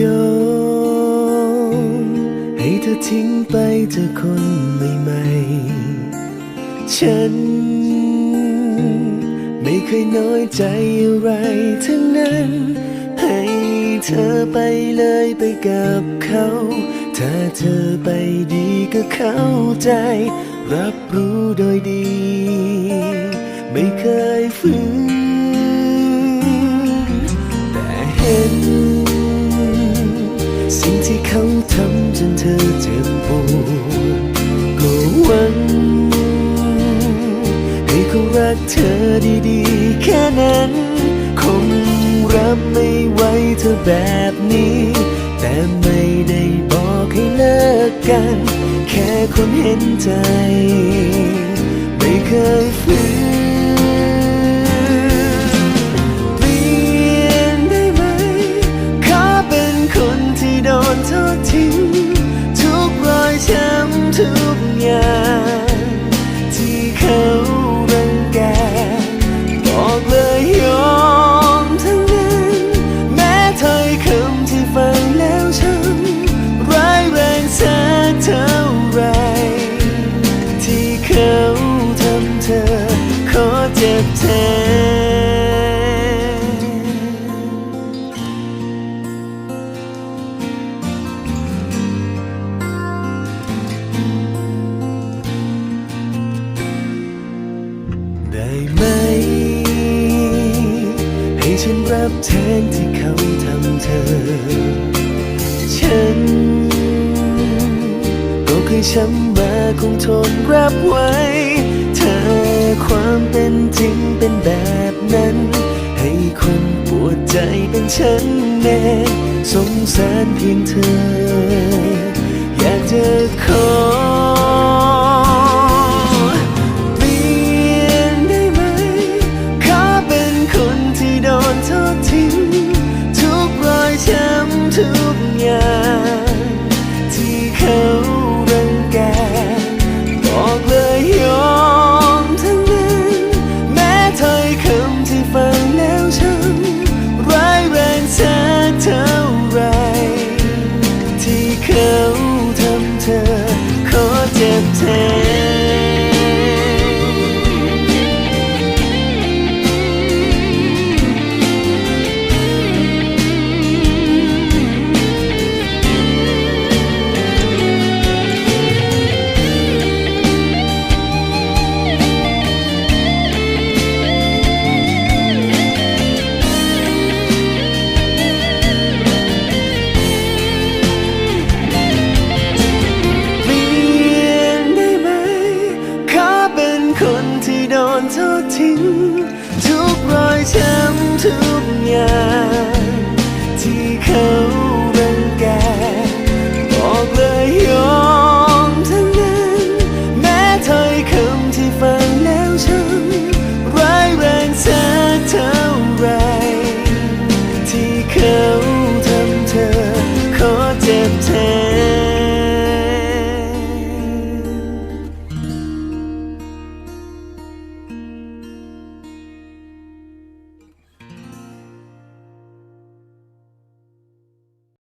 ยอมให้เธอทิ้งไปเจอคนใหม่ๆ ฉัน ไม่เคยน้อยใจอะไรทั้งนั้น ให้เธอไปเลยไปกับเขา ถ้าเธอไปดีก็เข้าใจ รับรู้โดยดี ไม่เคยฝืน ให้เขารักเธอดีๆ แค่นั้น คงรับไม่ไหวเธอแบบนี้ แต่ไม่ได้บอกให้เลิกกัน แค่คนเห็นใจ ไม่เคยฝืน ได้ไหม ให้ฉันรับแทนที่เขาทำเธอ ฉันก็เคยช้ำมาคงทนรับไว้ เธอความเป็นจริงเป็นแบบนั้น ให้คนปวดใจเป็นฉันเองสงสารเพียงเธอำ ที่โดนทอดทิ้ง ทุกรอยช้ำทุกอย่างที่เขา